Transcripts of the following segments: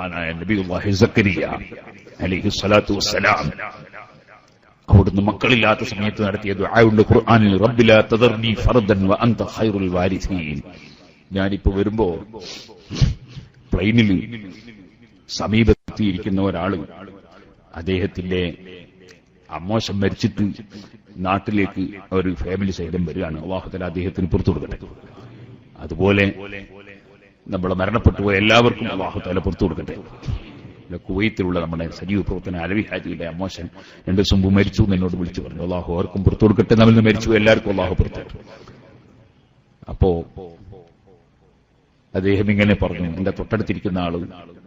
മഹാനായ നബിഹി സക്കരിയ അലൈഹി സ്വലാത്തു വസ്സലാം. അവിടുന്ന് മക്കളില്ലാത്ത സമയത്ത് നടത്തിയ ദുആയുണ്ട് ഖുർആനിൽ റബ്ബിലാ തദർനി ഫർദൻ വ അൻത ഖൈറുൽ വാരിസീൻ. ഞാനിപ്പോ വരുമ്പോ പ്ലെയിനിൽ സമീപത്തിയിരിക്കുന്ന ഒരാൾ അദ്ദേഹത്തിന്റെ അമ്മോശം മരിച്ചിട്ട് നാട്ടിലേക്ക് ഒരു ഫാമിലി സഹിതം വരികയാണ്. അള്ളാഹുത്തല അദ്ദേഹത്തിന് പുറത്തു കൊടുക്കട്ടെ. അതുപോലെ നമ്മളെ മരണപ്പെട്ടു പോയ എല്ലാവർക്കും തല പുറത്തു കൊടുക്കട്ടെ. കുവൈത്തിലുള്ള നമ്മുടെ സജീവ പ്രവർത്തന അലവി ഹാജിയുടെ അമ്മോശൻ രണ്ടു ദിവസം മരിച്ചു എന്ന് എന്നോട് വിളിച്ചു പറഞ്ഞു. അള്ളാഹു ആർക്കും പുറത്തു കൊടുക്കട്ടെ. നമ്മൾ മരിച്ചു എല്ലാവർക്കും അള്ളാഹു പുറത്തു. അപ്പോ അദ്ദേഹം ഇങ്ങനെ പറഞ്ഞു. എന്റെ തൊട്ടടുത്തിരിക്കുന്ന ആൾ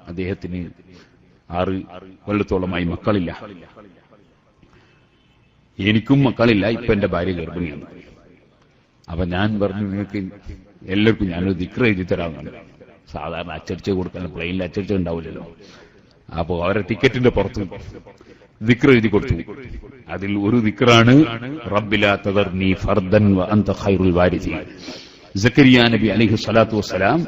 അദ്ദേഹത്തിന് ആറ് കൊല്ലത്തോളമായി മക്കളില്ല. എനിക്കും മക്കളില്ല. ഇപ്പൊ എന്റെ ഭാര്യ ഗർഭിണിയാണ്. അപ്പൊ ഞാൻ പറഞ്ഞു നിങ്ങൾക്ക് എല്ലാവർക്കും ഞാനൊരു ദിക്ര എഴുതി തരാമെന്നാണ് സാധാരണ അച്ചടിച്ച് കൊടുക്കാൻ പ്ലെയിനിൽ അച്ചടിച്ച് ഉണ്ടാവില്ലല്ലോ. അപ്പോ അവരെ ടിക്കറ്റിന്റെ പുറത്ത് ദിക്ര എഴുതി കൊടുത്തു. അതിൽ ഒരു ദിക്റാണ് ഫർദൻ ഖൈറുൽ സക്കരിയ നബി അലൈഹി സ്വലാത്തു വസ്സലാം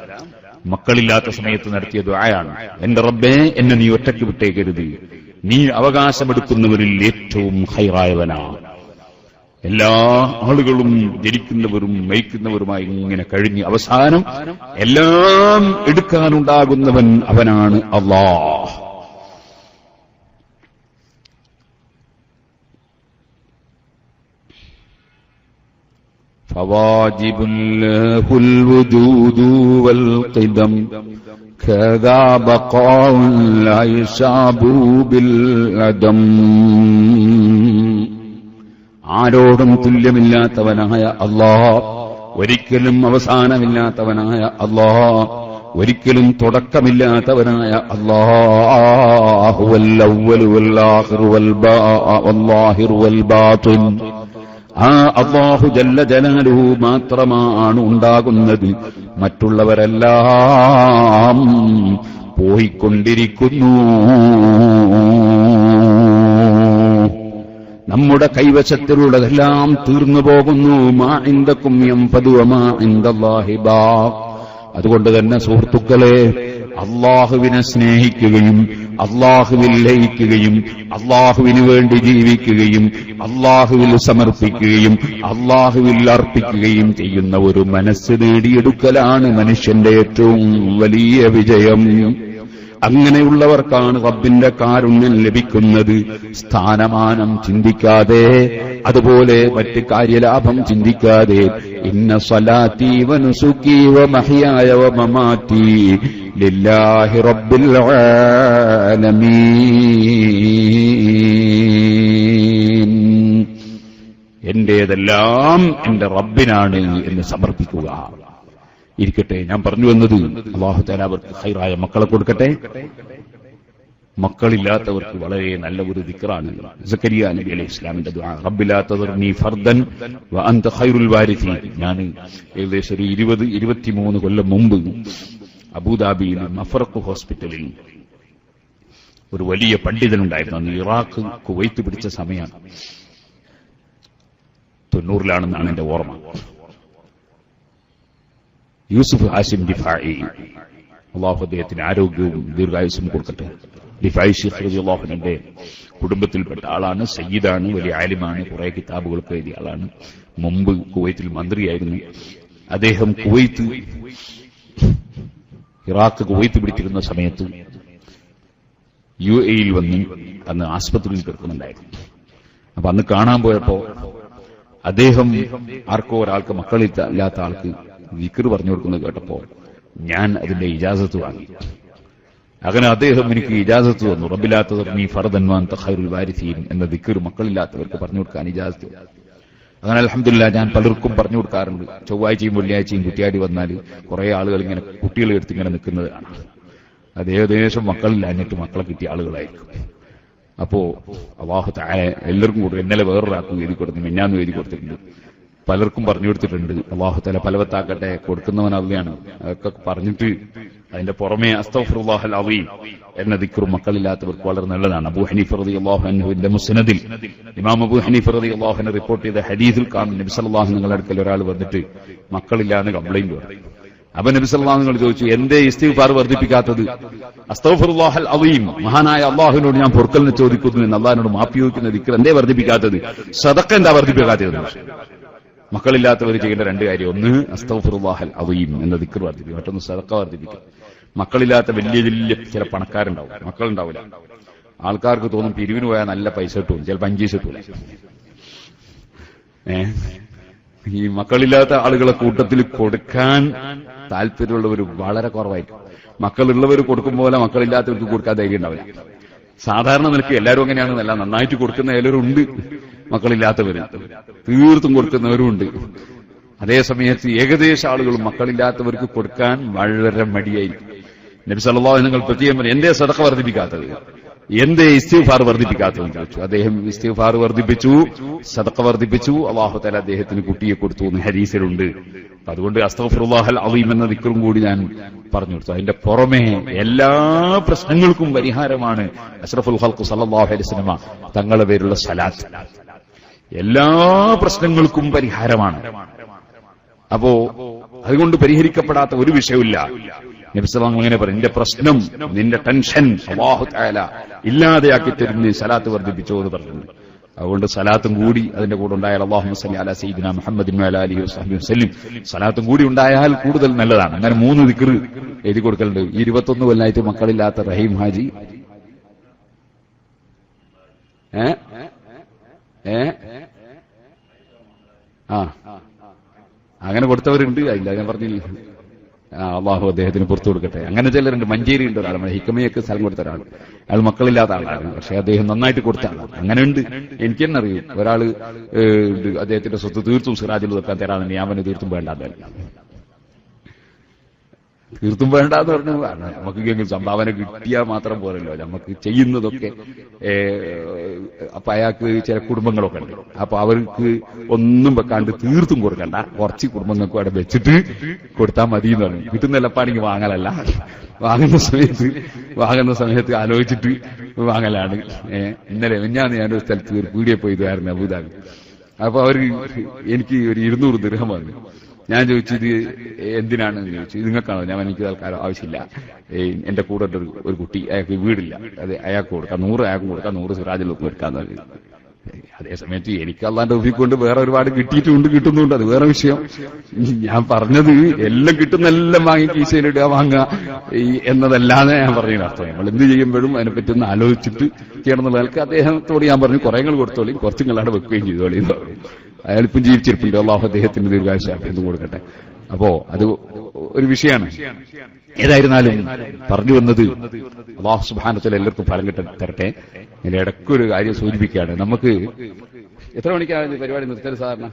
മക്കളില്ലാത്ത സമയത്ത് നടത്തിയ ദുആയാണ്. എന്റെ റബ്ബെ എന്നെ നീ ഒറ്റയ്ക്ക് വിട്ടേക്കരുത്. നീ അവകാശമെടുക്കുന്നവരിൽ ഏറ്റവും ഹൈറായവനാ എല്ലാ ആളുകളും ജനിക്കുന്നവരും മരിക്കുന്നവരുമായി ഇങ്ങനെ കഴിഞ്ഞ് അവസാനം എല്ലാം എടുക്കാനുണ്ടാകുന്നവൻ അവനാണ് അള്ളാഹ് فواجب له الوجود والقدم كذا بقاء لا يشاب بالعدم ആരോടും തുല്യമില്ലാത്തവനായ അള്ളാഹ ഒരിക്കലും അവസാനമില്ലാത്തവനായ അള്ളാഹ ഒരിക്കലും തുടക്കമില്ലാത്തവനായ അള്ളാഹു. വല്ലവ്വലു വല്ലാഹിറു വൽബാ- വല്ലാഹിറു വൽബാത്തിൻ ആ അള്ളാഹു ജല്ല മാത്രമാണ് ഉണ്ടാകുന്നത്. മറ്റുള്ളവരെല്ലാം പോയിക്കൊണ്ടിരിക്കുന്നു. നമ്മുടെ കൈവശത്തിലുള്ളതെല്ലാം തീർന്നു പോകുന്നു. അതുകൊണ്ട് തന്നെ സുഹൃത്തുക്കളെ അള്ളാഹുവിനെ സ്നേഹിക്കുകയും അള്ളാഹുവിൽ ലയിക്കുകയും അള്ളാഹുവിന് വേണ്ടി ജീവിക്കുകയും അള്ളാഹുവിൽ സമർപ്പിക്കുകയും അള്ളാഹുവിൽ അർപ്പിക്കുകയും ചെയ്യുന്ന ഒരു മനസ്സ് നേടിയെടുക്കലാണ് മനുഷ്യന്റെ ഏറ്റവും വലിയ വിജയം. അങ്ങനെയുള്ളവർക്കാണ് റബ്ബിന്റെ കാരുണ്യം ലഭിക്കുന്നത്. സ്ഥാനമാനം ചിന്തിക്കാതെ അതുപോലെ മറ്റ് കാര്യലാഭം ചിന്തിക്കാതെ ഇന്ന സ്വലാത്തി മഹിയായവ മമാത്തി ലില്ലാഹി റബ്ബിൽ എന്റേതെല്ലാം എന്റെ റബ്ബിനാണ് എന്ന് സമർപ്പിക്കുക. ഇരിക്കട്ടെ. ഞാൻ പറഞ്ഞു വന്നത് അള്ളാഹു താല അവർക്ക് ഹൈറായ മക്കളെ കൊടുക്കട്ടെ. മക്കളില്ലാത്തവർക്ക് വളരെ നല്ല ഒരു ദിക്റാണ്. സക്കരിയ നബി അലൈഹി ഇസ്ലാമിന്റെ ദുആ. റബ്ബിലാത്തവർനി ഫർദൻ വ അൻത ഖൈറുൽ വാരിഥി ഞാൻ ഏകദേശം ഒരു ഇരുപത് ഇരുപത്തിമൂന്ന് കൊല്ലം മുമ്പ് അബുദാബിയിൽ മഫറക്കു ഹോസ്പിറ്റലിൽ ഒരു വലിയ പണ്ഡിതനുണ്ടായിരുന്നു. അന്ന് ഇറാഖ് കുവൈത്ത് പിടിച്ച സമയമാണ് തൊണ്ണൂറിലാണെന്നാണ് എന്റെ ഓർമ്മ. യൂസുഫ് ഹാഷിം ദിഫായി. അള്ളാഹു അദ്ദേഹത്തിന് ആരോഗ്യവും ദീർഘായുസും കൊടുക്കട്ടെ. ദിഫായി ഷെയ്ഖ് അള്ളാഹുവിന്റെ കുടുംബത്തിൽപ്പെട്ട ആളാണ് സയ്യിദാണ് വലിയ ആലിമാണ്. കുറെ കിതാബുകളൊക്കെ എഴുതിയ ആളാണ്. മുമ്പ് കുവൈത്തിൽ മന്ത്രിയായിരുന്നു. അദ്ദേഹം കുവൈത്ത് ഇറാഖ് കുവൈത്ത് പിടിച്ചിരുന്ന സമയത്ത് യു എയിൽ വന്ന് അന്ന് ആസ്പത്രിയിൽ കിടക്കുന്നുണ്ടായിരുന്നു. അപ്പൊ അന്ന് കാണാൻ പോയപ്പോ അദ്ദേഹം ആർക്കോ ഒരാൾക്ക് മക്കളില്ലാത്ത ആൾക്ക് വിക്ർ പറഞ്ഞു കൊടുക്കുന്നത് കേട്ടപ്പോ ഞാൻ അതിന്റെ ഇജാസത്ത് വാങ്ങി. അങ്ങനെ അദ്ദേഹം എനിക്ക് ഇജാസത്ത് തന്നു. റബ്ബില്ലാത്തവർ നീ ഫറദൻവാൻ തഹൈറുൽ വാരിസീൻ എന്ന ദിക്കർ മക്കളില്ലാത്തവർക്ക് പറഞ്ഞു കൊടുക്കാൻ ഇജാസത്ത് അങ്ങനെ അലഹമില്ല ഞാൻ പലർക്കും പറഞ്ഞു കൊടുക്കാറുണ്ട്. ചൊവ്വാഴ്ചയും വെള്ളിയാഴ്ചയും കുറ്റിയാടി വന്നാൽ കുറെ ആളുകൾ ഇങ്ങനെ കുട്ടികളെ എടുത്ത് ഇങ്ങനെ നിൽക്കുന്നത് കാണാം. അത് ഏകദേശം മക്കളില്ലാഞ്ഞിട്ട് മക്കളെ കിട്ടിയ ആളുകളായിരിക്കും. അപ്പോ അവാഹത്തായ എല്ലാവർക്കും കൂടെ ഇന്നലെ വേറൊരാൾക്കും എഴുതി കൊടുത്തു മിന്നാന്ന് എഴുതി കൊടുത്തിട്ടുണ്ട്. പലർക്കും പറഞ്ഞു കൊടുത്തിട്ടുണ്ട്. അള്ളാഹു തല പലവത്താക്കട്ടെ കൊടുക്കുന്നവൻ അവയാണ് അതൊക്കെ പറഞ്ഞിട്ട് അതിന്റെ പുറമേ അസ്തഫുല്ലാഹൽ എന്ന ദിക്കറും മക്കളില്ലാത്തവർക്ക് വളരെ നല്ലതാണ്. അബു ഹനീഫ് റതി അള്ളാഹുവിന്റെ മുസ്നദിൽ ഇമാം അബു ഹനീഫ് റതി അള്ളാഹുനെ റിപ്പോർട്ട് ചെയ്ത ഹദീസിൽ കാണും. നബി സല്ലല്ലാഹു നിങ്ങളുടെ അടുക്കൽ ഒരാൾ വന്നിട്ട് മക്കളില്ലാന്ന് കംപ്ലൈന്റ് പറഞ്ഞു അപ്പൊ നബി സല്ലല്ലാഹു നിങ്ങൾ ചോദിച്ചു എന്തേ ഇസ്തിഫാർ വർദ്ധിപ്പിക്കാത്തത്? അസ്തഗ്ഫിറുല്ലാഹൽ അവയും മഹാനായ അള്ളാഹുവിനോട് ഞാൻ പൊറുക്കലിനെ ചോദിക്കുന്നു എന്ന് അള്ളാഹിനോട് മാപ്പി ചോദിക്കുന്ന ദിക്ർ എന്തേ വർദ്ധിപ്പിക്കാത്തത്? സതക്ക എന്താ വർദ്ധിപ്പിക്കാത്തത്? മക്കളില്ലാത്തവർ ചെയ്യേണ്ട രണ്ട് കാര്യം. ഒന്ന് അസ്തഗ്ഫിറുല്ലാഹൽ അവയും എന്ന ദിക്കർ വർദ്ധിപ്പിക്കും. മറ്റൊന്ന് സദക്ക വർദ്ധിപ്പിക്കും. മക്കളില്ലാത്ത വലിയ വലിയ ചില പണക്കാരുണ്ടാവും. മക്കളുണ്ടാവില്ല ആൾക്കാർക്ക് തോന്നും പിരിവിന് പോയാൽ നല്ല പൈസ കിട്ടും. ചിലപ്പോൾ അഞ്ചീസ് കിട്ടൂല. ഏ? ഈ മക്കളില്ലാത്ത ആളുകളെ കൂട്ടത്തിൽ കൊടുക്കാൻ താല്പര്യമുള്ളവർ വളരെ കുറവായിരിക്കും. മക്കളുള്ളവർ കൊടുക്കും പോലെ മക്കളില്ലാത്തവർക്ക് കൊടുക്കാൻ ധൈര്യം ഉണ്ടാവില്ല. സാധാരണ നിലയ്ക്ക് എല്ലാവരും അങ്ങനെയാണെന്നല്ല. നന്നായിട്ട് കൊടുക്കുന്ന എല്ലാവരും ഉണ്ട്. മക്കളില്ലാത്തവര്. തീർത്തും കൊടുക്കുന്നവരുമുണ്ട്. അതേസമയത്ത് അതേ സമയത്ത് ഏകദേശ ആളുകളും മക്കളില്ലാത്തവർക്ക് കൊടുക്കാൻ വളരെ മടിയായിരിക്കും നബി സല്ലല്ലാഹു നിങ്ങൾ പ്രത്യേകം എന്തേ സദഖ വർദ്ധിപ്പിക്കാത്തത്? എന്തേ ഇസ്തിഗ്ഫാർ വർദ്ധിപ്പിക്കാത്തതെന്ന് ചോദിച്ചു. അദ്ദേഹം ഇസ്തിഗ്ഫാർ വർദ്ധിപ്പിച്ചു സദഖ വർദ്ധിപ്പിച്ചു. അള്ളാഹു തല അദ്ദേഹത്തിന് കുട്ടിയെ കൊടുത്തു എന്ന് ഹരീസിലുണ്ട് അതുകൊണ്ട് അസ്തഫുല്ലാഹൽ അലീം എന്ന ദിക്കറും കൂടി ഞാൻ പറഞ്ഞു കൊടുത്തു. അതിന്റെ പുറമെ എല്ലാ പ്രശ്നങ്ങൾക്കും പരിഹാരമാണ് അഷ്റഫുൽ ഹൽക്കു സല്ലാഹു അലൈഹി തങ്ങളുടെ പേരുള്ള സലാത്ത്. എല്ലാ പ്രശ്നങ്ങൾക്കും പരിഹാരമാണ്. അപ്പോ അതുകൊണ്ട് പരിഹരിക്കപ്പെടാത്ത ഒരു വിഷയമില്ല നബിസ്ലാം അങ്ങനെ പറയും നിന്റെ പ്രശ്നം നിന്റെ ടെൻഷൻ ഇല്ലാതെയാക്കി തരുന്ന സലാത്ത് വർദ്ധിപ്പിച്ചോ എന്ന് പറഞ്ഞു അതുകൊണ്ട് സലാത്തും കൂടി അതിന്റെ കൂടെ ഉണ്ടായാൽ അള്ളാഹു സല്ലി മുഹമ്മദിൻ സലാത്തും കൂടി ഉണ്ടായാൽ കൂടുതൽ നല്ലതാണ്. അങ്ങനെ മൂന്ന് ദിക്ർ എഴുതി കൊടുക്കലുണ്ട്. ഇരുപത്തൊന്ന് കൊല്ലായിട്ട് മക്കളില്ലാത്ത റഹീം ഹാജി ഏ? ആ. അങ്ങനെ കൊടുത്തവരുണ്ട്. ഇല്ല ഞാൻ പറഞ്ഞില്ല? അള്ളാഹു അദ്ദേഹത്തിന് പുറത്തു കൊടുക്കട്ടെ. അങ്ങനെ ചിലരുണ്ട്. മഞ്ചേരി ഉണ്ട് ഒരാൾ ഹിക്കമയൊക്കെ സ്ഥലം കൊടുത്ത ഒരാൾ. അയാൾ മക്കളില്ലാത്ത ആളാണ്. പക്ഷെ അദ്ദേഹം നന്നായിട്ട് കൊടുത്ത ആളാണ്. അങ്ങനെ ഉണ്ട്. എനിക്ക് തന്നെ അറിയും ഒരാൾ അദ്ദേഹത്തിന്റെ സ്വത്ത് തീർത്തും സിറാജിൽ വെക്കാൻ തരാൻ ഞാൻ അവന് തീർത്തും വേണ്ടാന്നല്ല തീർത്തും വേണ്ടാന്ന് പറഞ്ഞു. കാരണം നമുക്ക് സംഭാവന കിട്ടിയാൽ മാത്രം പോരല്ലോ. നമുക്ക് ചെയ്യുന്നതൊക്കെ അപ്പൊ അയാൾക്ക് ചില കുടുംബങ്ങളൊക്കെ ഉണ്ട്. അപ്പൊ അവർക്ക് ഒന്നും വെക്കാണ്ട് തീർത്തും കൊടുക്കണ്ട. കുറച്ച് കുടുംബങ്ങൾക്ക് അവിടെ വെച്ചിട്ട് കൊടുത്താൽ മതി എന്ന് പറഞ്ഞു. കിട്ടുന്ന എല്ലപ്പാണെങ്കിൽ വാങ്ങലല്ല. വാങ്ങുന്ന സമയത്ത് വാങ്ങുന്ന സമയത്ത് ആലോചിച്ചിട്ട് വാങ്ങലാണ്. ഏഹ് ഇന്നലെ ഞാൻ ഞാനൊരു സ്ഥലത്ത് ഒരു പീടിയെ പോയി അബുദാബി അപ്പൊ അവർ എനിക്ക് ഒരു ഇരുന്നൂറ് ദൃഹം വന്നു. ഞാൻ ചോദിച്ചത് എന്തിനാണ് ചോദിച്ചു. നിങ്ങൾക്കാണോ? ഞാൻ എനിക്ക് ആവശ്യമില്ല. എന്റെ കൂടെ ഒരു കുട്ടി അയാൾക്ക് വീടില്ല. അത് അയാൾക്ക് കൊടുക്കാം. നൂറ് അയാൾക്ക് കൊടുക്കാം. നൂറ് സിറാജിൽ കൊടുക്കാന്ന് പറഞ്ഞു. അതേ സമയത്ത് എനിക്ക് അള്ളാന്റെ ഒഫിക്കൊണ്ട് വേറെ ഒരുപാട് കിട്ടിയിട്ടുണ്ട് കിട്ടുന്നുണ്ട്. അത് വേറെ വിഷയം. ഞാൻ പറഞ്ഞത് എല്ലാം കിട്ടുന്ന എല്ലാം വാങ്ങി കീശയിലിടുക വാങ്ങുക. എന്നതല്ലാതെ ഞാൻ പറഞ്ഞ അർത്ഥം നമ്മൾ എന്ത് ചെയ്യുമ്പോഴും അതിനെപ്പറ്റി ഒന്ന് ആലോചിച്ചിട്ട് ചെയ്യണം എന്നുള്ള അദ്ദേഹത്തോട് ഞാൻ പറഞ്ഞു കുറേങ്ങൾ കൊടുത്തോളി. കുറച്ച് നിങ്ങളവിടെ വെക്കുകയും ചെയ്തോളി. എന്ന് അയാളിപ്പം ജീവിച്ചിരിപ്പുണ്ട്. അള്ളാഹു അദ്ദേഹത്തിന് ദീർഘാശ ദീർഘാശാഭ്യന്തം കൊടുക്കട്ടെ. അപ്പോ അത് ഒരു വിഷയമാണ്. ഏതായിരുന്നാലും പറഞ്ഞു വന്നത് അള്ളാഹു സുബാനത്തിൽ എല്ലാവർക്കും ഫലം കിട്ട തരട്ടെ. ഇതിന്റെ ഇടയ്ക്കൊരു കാര്യം സൂചിപ്പിക്കുകയാണ്. നമുക്ക് എത്ര മണിക്കാണ് പരിപാടി നിർത്തൽ സാധാരണ?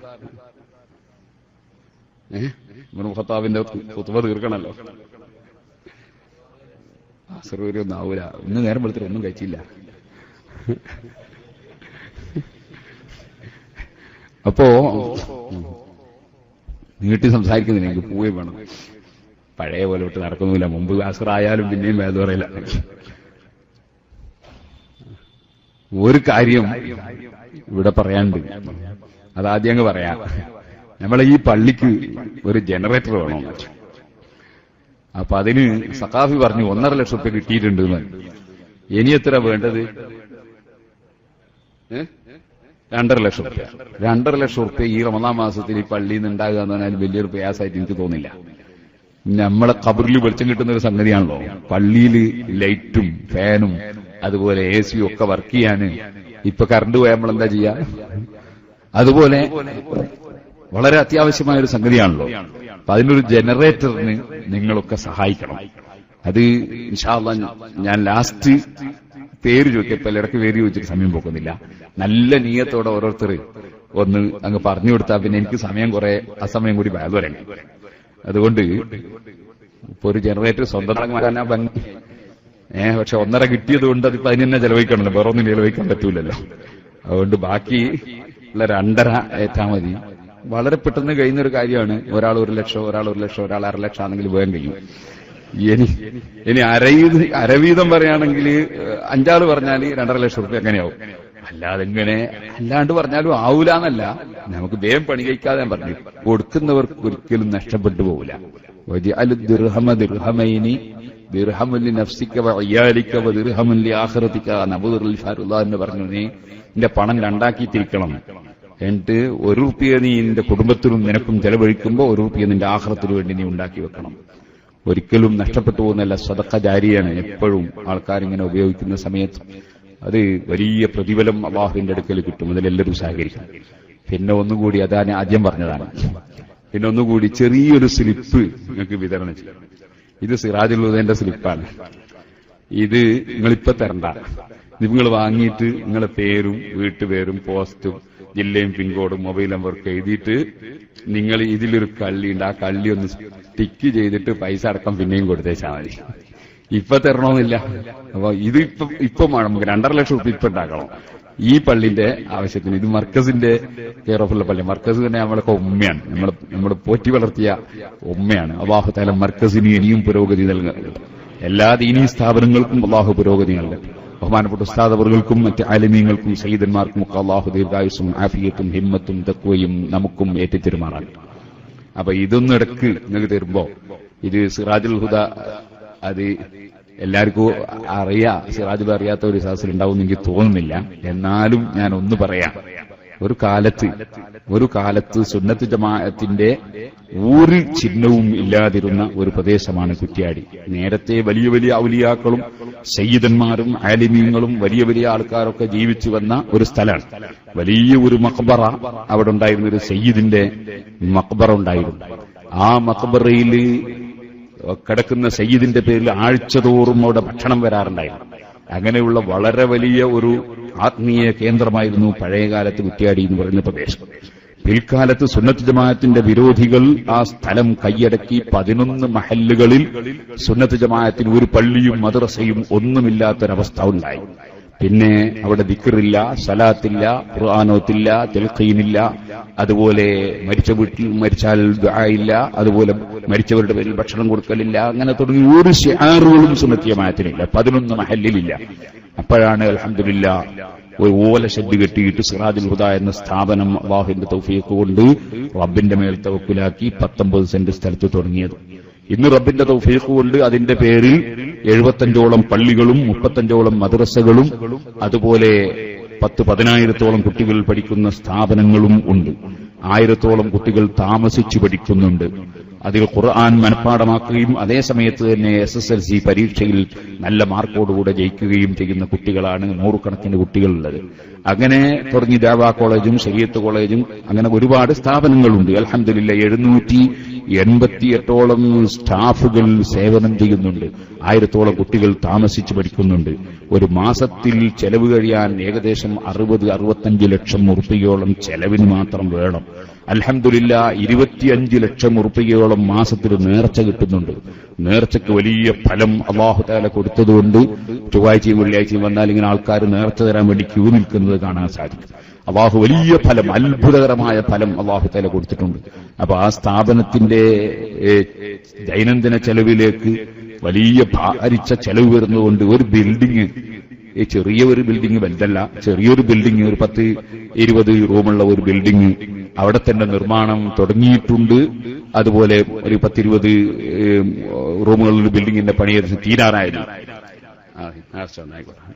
ഏഹ് മുഖത്താവിന്റെ കുത്തുവ തീർക്കണല്ലോ. ഒന്നും ആവൂല. ഇന്ന് നേരം വെളുത്തിട്ട് ഒന്നും കഴിച്ചില്ല. അപ്പോ നീട്ടി സംസാരിക്കുന്നില്ല എനിക്ക് പോയി വേണം. പഴയ പോലെ വിട്ട് നടക്കുന്നില്ല മുമ്പ് അസറായാലും പിന്നെയും വേദം പറയില്ല. ഒരു കാര്യം ഇവിടെ പറയാണ്ട് അതാദ്യം അങ്ങ് പറയാം. നമ്മളെ ഈ പള്ളിക്ക് ഒരു ജനറേറ്റർ വേണം. അപ്പൊ അതിന് സഖാഫി പറഞ്ഞു ഒന്നര ലക്ഷം റുപ്യ കിട്ടിയിട്ടുണ്ട്. ഇനി എത്ര വേണ്ടത്? ഏ? രണ്ടര ലക്ഷം റുപ്യ. രണ്ടര ലക്ഷം റുപ്യ ഈ റമദാൻ മാസത്തിൽ ഈ പള്ളിയിൽ നിന്ന് ഉണ്ടാകുക എന്ന് പറഞ്ഞാൽ വലിയൊരു പ്രയാസമായിട്ട് എനിക്ക് തോന്നില്ല. നമ്മളെ കബറിൽ വെളിച്ചം കിട്ടുന്ന ഒരു സംഗതിയാണല്ലോ. പള്ളിയിൽ ലൈറ്റും ഫാനും അതുപോലെ എ സിയും ഒക്കെ വർക്ക് ചെയ്യാന് ഇപ്പൊ കറണ്ട് പോയാൽ നമ്മൾ എന്താ ചെയ്യാ? അതുപോലെ വളരെ അത്യാവശ്യമായ ഒരു സംഗതിയാണല്ലോ. അപ്പൊ അതിനൊരു ജനറേറ്ററിന് നിങ്ങളൊക്കെ സഹായിക്കണം. അത് ഇൻഷാല്ല ഞാൻ ലാസ്റ്റ് പേര് ചോദിക്കപ്പോ ഇടയ്ക്ക് പേര് ചോദിച്ചിട്ട് സമയം പോക്കുന്നില്ല നല്ല നീയത്തോടെ ഓരോരുത്തർ ഒന്ന് അങ്ങ് പറഞ്ഞു കൊടുത്താൽ പിന്നെ എനിക്ക് സമയം കുറെ അസമയം കൂടി വയത് വരങ്ങി അതുകൊണ്ട് ഇപ്പൊ ഒരു ജനറേറ്റർ സ്വന്തം വരാനാ ഭംഗി. ഏഹ് പക്ഷെ ഒന്നര കിട്ടിയത് കൊണ്ട് അതിപ്പോ അതിന് തന്നെ ചെലവഴിക്കണല്ലോ വേറെ ഒന്നും ചെലവഴിക്കാൻ പറ്റൂലല്ലോ. അതുകൊണ്ട് ബാക്കി ഉള്ള രണ്ടര ഏറ്റാ മതി. വളരെ പെട്ടെന്ന് കഴിയുന്ന ഒരു കാര്യമാണ്. ഒരാൾ ഒരു ലക്ഷം ഒരാൾ ഒരു ലക്ഷം ഒരാൾ അര ലക്ഷം ആണെങ്കിൽ വേഗം കഴിയും. ഇനി ഇനി അരവീതം പറയുകയാണെങ്കിൽ അഞ്ചാൾ പറഞ്ഞാൽ രണ്ടര ലക്ഷം റുപ്യ എങ്ങനെയാവും? അല്ലാതെ ഇങ്ങനെ അല്ലാണ്ട് പറഞ്ഞാലും ആവൂലെന്നല്ല. നമുക്ക് വേഗം പണി കഴിക്കാതെ ഞാൻ പറഞ്ഞു. കൊടുക്കുന്നവർക്ക് ഒരിക്കലും നഷ്ടപ്പെട്ടു പോവില്ല. എന്ന് പറഞ്ഞു നീ നിന്റെ പണം രണ്ടാക്കിത്തിരിക്കണം എന്നിട്ട് ഒരു റുപ്യ നീ നിന്റെ കുടുംബത്തിനും നിനക്കും ചെലവഴിക്കുമ്പോ ഒരു റുപ്യ നിന്റെ ആഹ്റത്തിനു വേണ്ടി നീ ഉണ്ടാക്കി വെക്കണം. ഒരിക്കലും നഷ്ടപ്പെട്ടു പോകുന്നല്ല സദക്ക ജാരിയാണ് എപ്പോഴും ആൾക്കാരിങ്ങനെ ഉപയോഗിക്കുന്ന സമയത്ത്. അത് വലിയ പ്രതിഫലം അള്ളാഹുവിന്റെ അടുക്കൽ കിട്ടും. അതിലെല്ലാവരും സഹകരിക്കും പിന്നെ ഒന്നുകൂടി അതാണ് ആദ്യം പറഞ്ഞതാണ്. പിന്നെ ഒന്നുകൂടി ചെറിയൊരു സ്ലിപ്പ് നിങ്ങൾക്ക് വിതരണം ചെയ്യും. ഇത് സിറാജുലുദന്റെ സ്ലിപ്പാണ്. ഇത് നിങ്ങളിപ്പോ തരണ്ട. നിങ്ങൾ വാങ്ങിയിട്ട് നിങ്ങളെ പേരും വീട്ടുപേരും പോസ്റ്റും ജില്ലയും പിൻകോഡും മൊബൈൽ നമ്പറൊക്കെ എഴുതിയിട്ട് നിങ്ങൾ ഇതിലൊരു കള്ളി ഉണ്ട് ആ കള്ളി ഒന്ന് ടിക്ക് ചെയ്തിട്ട് പൈസ അടക്കം പിന്നെയും കൊടുത്തേച്ചാൽ മതി. ഇപ്പൊ തരണമെന്നില്ല. അപ്പൊ ഇത് ഇപ്പൊ ഇപ്പൊ നമുക്ക് രണ്ടര ലക്ഷം റുപ്യ ഇപ്പൊ ഉണ്ടാക്കണം. ഈ പള്ളിന്റെ ആവശ്യത്തിന് ഇത് മർക്കസിന്റെ കെയർ ഓഫുള്ള പള്ളി. മർക്കസ് തന്നെ നമ്മളൊക്കെ ഉമ്മയാണ്. നമ്മൾ നമ്മൾ പോറ്റി വളർത്തിയ ഉമ്മയാണ്. അള്ളാഹുത്താല മർക്കസിന് ഇനിയും പുരോഗതി നൽകുന്നത് എല്ലാ ദീനീ സ്ഥാപനങ്ങൾക്കും അള്ളാഹു പുരോഗതി നൽകട്ടെ ബഹുമാനപ്പെട്ട ഉസ്താദവർകൾക്കും മറ്റ് ആലിമീങ്ങൾക്കും സയ്യിദന്മാർക്കും ഒക്കെ അള്ളാഹു ദീർഘായുസും ആഫിയത്തും ഹിമ്മത്തും തക്വയും നമുക്കും ഏറ്റിത്തരുമാറാണ് അപ്പൊ ഇതൊന്നും ഇടയ്ക്ക് നിങ്ങൾക്ക് തരുമ്പോ ഇത് സിറാജുൽ ഹുദ അത് എല്ലാവർക്കും അറിയാം സിറാജുൽ അറിയാത്ത ഒരു സാസിൽ ഉണ്ടാവും എനിക്ക് തോന്നുന്നില്ല. എന്നാലും ഞാൻ ഒന്ന് പറയാം. ഒരു കാലത്ത് ഒരു കാലത്ത് സുന്നത്ത് ജമാഅത്തിന്റെ ഒരു ചിഹ്നവും ഇല്ലാതിരുന്ന ഒരു പ്രദേശമാണ് കുറ്റ്യാടി. നേരത്തെ വലിയ വലിയ ഔലിയാക്കളും സയ്യിദന്മാരും ആലിമീങ്ങളും വലിയ വലിയ ആൾക്കാരൊക്കെ ജീവിച്ചു വന്ന ഒരു സ്ഥലമാണ്. വലിയ ഒരു മക്ബറ അവിടെ ഉണ്ടായിരുന്ന ഒരു സയ്യിദിന്റെ മക്ബറ ഉണ്ടായിരുന്നു. ആ മക്ബറയിൽ കിടക്കുന്ന സയ്യിദിന്റെ പേരിൽ ആഴ്ചതോറും അവിടെ ഭക്ഷണം വരാറുണ്ടായിരുന്നു. അങ്ങനെയുള്ള വളരെ വലിയ ഒരു ആത്മീയ കേന്ദ്രമായിരുന്നു പഴയകാലത്ത് കുറ്റ്യാടി എന്ന് പറയുന്ന പ്രദേശം. പിൽക്കാലത്ത് സുന്നത്ത് ജമാഅത്തിന്റെ വിരോധികൾ ആ സ്ഥലം കൈയടക്കി പതിനൊന്ന് മഹല്ലുകളിൽ സുന്നത്ത് ജമാഅത്തിന് ഒരു പള്ളിയും മദ്രസയും ഒന്നുമില്ലാത്തൊരവസ്ഥ ഉണ്ടായി. പിന്നെ അവിടെ ദിക്കറില്ല സലാത്തില്ല ഖുർആാനോത്തില്ല തെൽഖീനില്ല അതുപോലെ മരിച്ച വീട്ടിൽ മരിച്ചാൽ ദുആയില്ല അതുപോലെ മരിച്ചവരുടെ പേരിൽ ഭക്ഷണം കൊടുക്കലില്ല അങ്ങനെ തുടങ്ങി ഒരു ഷിആറുകളും സുന്നത്തിയമായത്തിനില്ല പതിനൊന്ന് മഹല്ലിലില്ല. അപ്പോഴാണ് അലഹമില്ല ഒരു ഓല ഷെഡ് കെട്ടിയിട്ട് സിറാജുൽ ഹുദ എന്ന സ്ഥാപനം അള്ളാഹുവിന്റെ തൗഫീഖ് കൊണ്ട് റബ്ബിന്റെ മേൽ തവക്കുലാക്കി പത്തൊമ്പത് സെന്റ് സ്ഥലത്ത് തുടങ്ങിയത്. ഇന്ന് റബ്ബിന്റെ തൗഫീഖ് കൊണ്ട് അതിന്റെ പേരിൽ എഴുപത്തഞ്ചോളം പള്ളികളും മുപ്പത്തഞ്ചോളം മദ്രസകളും അതുപോലെ പത്ത് പതിനായിരത്തോളം കുട്ടികൾ പഠിക്കുന്ന സ്ഥാപനങ്ങളും ഉണ്ട്. ആയിരത്തോളം കുട്ടികൾ താമസിച്ചു പഠിക്കുന്നുണ്ട്. അതിൽ ഖുർആൻ മനഃപ്പാടമാക്കുകയും അതേ സമയത്ത് തന്നെ എസ് എസ് എൽ സി പരീക്ഷയിൽ നല്ല മാർക്കോടുകൂടെ ജയിക്കുകയും ചെയ്യുന്ന കുട്ടികളാണ് നൂറുകണക്കിന് കുട്ടികളുള്ളത്. അങ്ങനെ തുടങ്ങി ദേവാ കോളേജും ശരീരത്ത് കോളേജും അങ്ങനെ ഒരുപാട് സ്ഥാപനങ്ങളുണ്ട്. അലഹമില്ല എഴുന്നൂറ്റി എൺപത്തിയെട്ടോളം സ്റ്റാഫുകൾ സേവനം ചെയ്യുന്നുണ്ട്. ആയിരത്തോളം കുട്ടികൾ താമസിച്ച് പഠിക്കുന്നുണ്ട്. ഒരു മാസത്തിൽ ചെലവ് കഴിയാൻ ഏകദേശം അറുപത് അറുപത്തഞ്ച് ലക്ഷം ഉറുപ്പികയോളം ചെലവിന് മാത്രം വേണം. അലഹമില്ല ഇരുപത്തിയഞ്ച് ലക്ഷം ഉറുപ്പികയോളം മാസത്തിൽ നേർച്ച കിട്ടുന്നുണ്ട്. നേർച്ചയ്ക്ക് വലിയ ഫലം അള്ളാഹുതാല കൊടുത്തതുകൊണ്ട് ചൊവ്വാഴ്ചയും വെള്ളിയാഴ്ചയും വന്നാൽ ഇങ്ങനെ ആൾക്കാർ നേർച്ച തരാൻ വേണ്ടി ക്യൂ നിൽക്കുന്നത് കാണാൻ സാധിക്കും. അള്ളാഹു വലിയ ഫലം അത്ഭുതകരമായ ഫലം അള്ളാഹു തല കൊടുത്തിട്ടുണ്ട്. അപ്പൊ ആ സ്ഥാപനത്തിന്റെ ദൈനംദിന ചെലവിലേക്ക് വലിയ ഭാരിച്ച ചെലവ് വരുന്നതുകൊണ്ട് ഒരു ബിൽഡിംഗ് ഈ ചെറിയ ഒരു ബിൽഡിംഗ് വലുതല്ല ചെറിയൊരു ബിൽഡിംഗ് ഒരു പത്ത് ഇരുപത് റൂമുള്ള ഒരു ബിൽഡിംഗ് അവിടെ തന്നെ നിർമ്മാണം തുടങ്ങിയിട്ടുണ്ട്. അതുപോലെ ഒരു പത്തിരുപത് റൂമുകളുള്ള ബിൽഡിംഗിന്റെ പണി തീരാറായിരുന്നു നേർച്ച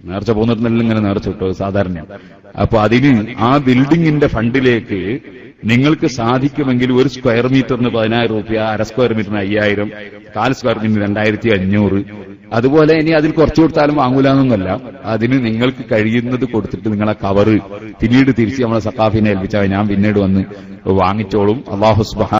നേർച്ച പോകുന്നിടത്തെല്ലാം ഇങ്ങനെ നേർച്ച കിട്ടും സാധാരണ അപ്പൊ അതിന് ആ ബിൽഡിങ്ങിന്റെ ഫണ്ടിലേക്ക് നിങ്ങൾക്ക് സാധിക്കുമെങ്കിൽ ഒരു സ്ക്വയർ മീറ്ററിന് പതിനായിരം റുപ്യ അര സ്ക്വയർ മീറ്ററിന് അയ്യായിരം കാൽ സ്ക്വയർ മീറ്ററിന് രണ്ടായിരത്തി അഞ്ഞൂറ്. അതുപോലെ ഇനി അതിൽ കുറച്ചു കൊടുത്താലും വാങ്ങൂലെന്നൊന്നല്ല അതിന് നിങ്ങൾക്ക് കഴിയുന്നത് കൊടുത്തിട്ട് നിങ്ങളെ കവറ് പിന്നീട് തിരിച്ച് നമ്മളെ സക്കാഫിനെ ഏൽപ്പിച്ചാൽ ഞാൻ പിന്നീട് വന്ന് വാങ്ങിച്ചോളും. അള്ളാഹുസ്ബഹ സുബ്ഹാ